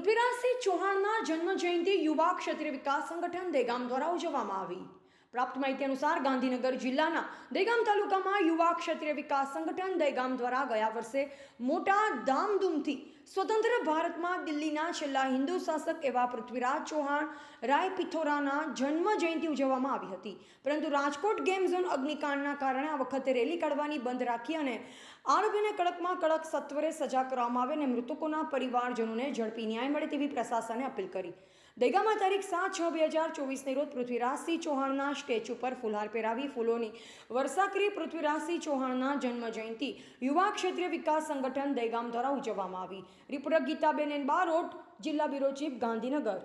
પૃથ્વીરાજસિંહ ચૌહાણના જન્મ જયંતિ યુવા ક્ષત્રિય વિકાસ સંગઠન દેગામ દ્વારા ઉજવવામાં આવી. પ્રાપ્ત માહિતી અનુસાર ગાંધીનગર જિલ્લાના દેગામ તાલુકામાં યુવા ક્ષત્રિય વિકાસ સંગઠન દેગામ દ્વારા ગયા વર્ષે મોટા ધામધૂમથી સ્વતંત્ર ભારતમાં દિલ્હીના છેલ્લા હિન્દુ શાસક એવા પૃથ્વીરાજ ચૌહાણ, રાય પિથોરાના જન્મ જયંતિ ઉજવવામાં આવી હતી. પરંતુ રાજકોટ ગેમ ઝોન અગ્નિકાંડના કારણે આ વખતે રેલી કાઢવાની બંધ રાખી અને આરોપીને કડકમાં કડક સત્વરે સજા કરવામાં આવે અને મૃતકોના પરિવારજનોને ઝડપી ન્યાય મળે તેવી પ્રશાસને અપીલ કરી. દેગામાં તારીખ સાત છ બે હજાર ચોવીસની રોજ પૃથ્વીરાજસિંહ ચૌહાણના સ્ટેચ્યુ પર ફુલહાર પહેરાવી ફૂલોની વર્ષા કરી પૃથ્વીરાજસિંહ ચૌહાણના જન્મ જયંતિ યુવા ક્ષેત્રીય વિકાસ સંગઠન દહેગામ દ્વારા ઉજવવામાં આવી. રિપોર્ટર ગીતાબેન એન બારોટ જિલ્લા બ્યુરો ચીફ ગાંધીનગર.